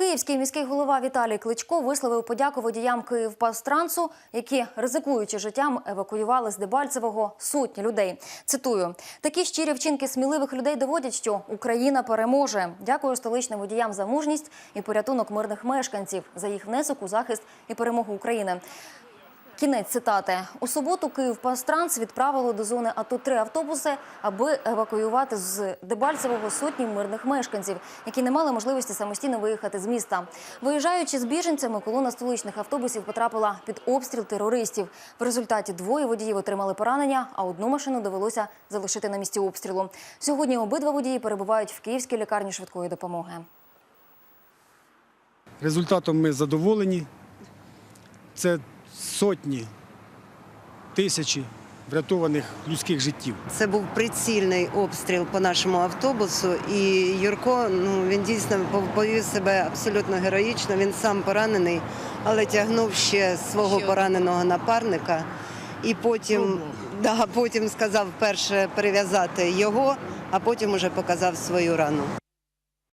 Київський міський голова Віталій Кличко висловив подяку водіям Київпастрансу, які, ризикуючи життям, евакуювали з Дебальцевого сотні людей. Цитую: такі щирі вчинки сміливих людей доводять, що Україна переможе. Дякую столичним водіям за мужність і порятунок мирних мешканців за їх внесок у захист і перемогу України. Кінець цитати. У суботу Київпастранс відправило до зони АТО три автобуси, аби евакуювати з Дебальцевого сотні мирних мешканців, які не мали можливості самостійно виїхати з міста. Виїжджаючи з біженцями, колона столичних автобусів потрапила під обстріл терористів. В результаті двоє водіїв отримали поранення, а одну машину довелося залишити на місці обстрілу. Сьогодні обидва водії перебувають в Київській лікарні швидкої допомоги. Результатом ми задоволені. Це сотні, тисячі врятованих людських життів. Це був прицільний обстріл по нашому автобусу, і Юрко ну він дійсно повів себе абсолютно героїчно. Він сам поранений, але тягнув ще свого пораненого напарника. І потім, да, потім сказав перше перев'язати його, а потім уже показав свою рану.